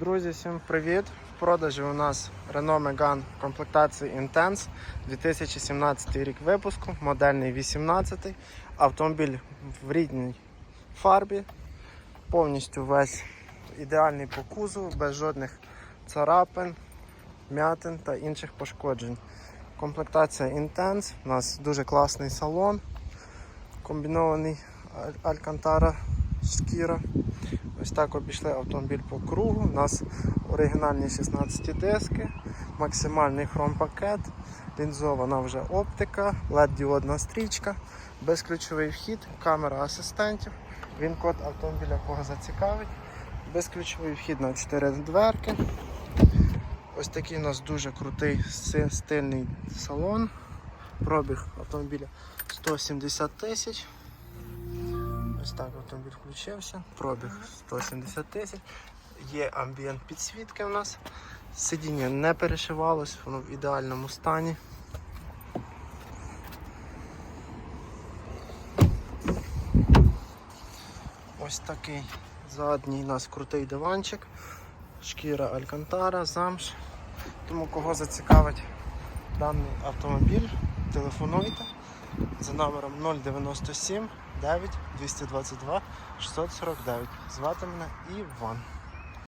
Друзі, всім привіт! В продажі у нас Renault Megane комплектації Intense 2017 рік випуску, модельний 18 автомобіль в рідній фарбі, повністю весь ідеальний по кузову, без жодних царапин, м'ятин та інших пошкоджень. Комплектація Intense, у нас дуже класний салон, комбінований Аль- Alcantara шкіра. Ось так обійшли автомобіль по кругу. У нас оригінальні 16 диски, максимальний хром-пакет, лінзована вже оптика, LED-діодна стрічка, безключовий вхід, камера асистентів, він код автомобіля кого зацікавить, безключовий вхід на 4 дверки. Ось такий у нас дуже крутий стильний салон. Пробіг автомобіля 170 тисяч. Ось так автомобіль включився, пробіг 170 тисяч. Є амбієнт підсвітки у нас. Сидіння не перешивалось, воно в ідеальному стані. Ось такий задній у нас крутий диванчик, шкіра Алькантара, замш. Тому кого зацікавить даний автомобіль, телефонуйте за номером 097 9 222 649. Звати мене Іван.